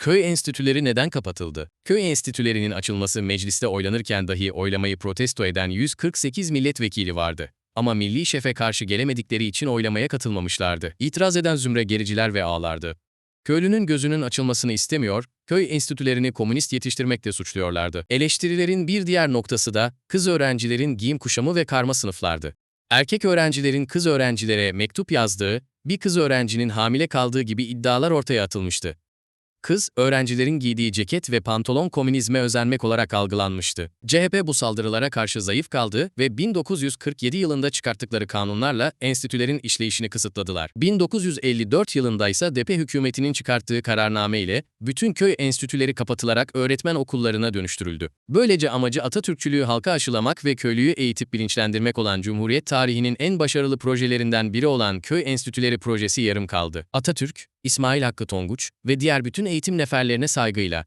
Köy enstitüleri neden kapatıldı? Köy enstitülerinin açılması mecliste oylanırken dahi oylamayı protesto eden 148 milletvekili vardı. Ama milli şefe karşı gelemedikleri için oylamaya katılmamışlardı. İtiraz eden zümre gericiler ve ağlardı. Köylünün gözünün açılmasını istemiyor, köy enstitülerini komünist yetiştirmekle suçluyorlardı. Eleştirilerin bir diğer noktası da kız öğrencilerin giyim kuşamı ve karma sınıflardı. Erkek öğrencilerin kız öğrencilere mektup yazdığı, bir kız öğrencinin hamile kaldığı gibi iddialar ortaya atılmıştı. Kız, öğrencilerin giydiği ceket ve pantolon komünizme özenmek olarak algılanmıştı. CHP bu saldırılara karşı zayıf kaldı ve 1947 yılında çıkarttıkları kanunlarla enstitülerin işleyişini kısıtladılar. 1954 yılında ise DP hükümetinin çıkarttığı kararname ile bütün köy enstitüleri kapatılarak öğretmen okullarına dönüştürüldü. Böylece amacı Atatürkçülüğü halka aşılamak ve köylüyü eğitip bilinçlendirmek olan Cumhuriyet tarihinin en başarılı projelerinden biri olan Köy Enstitüleri projesi yarım kaldı. Atatürk, İsmail Hakkı Tonguç ve diğer bütün eğitim neferlerine saygıyla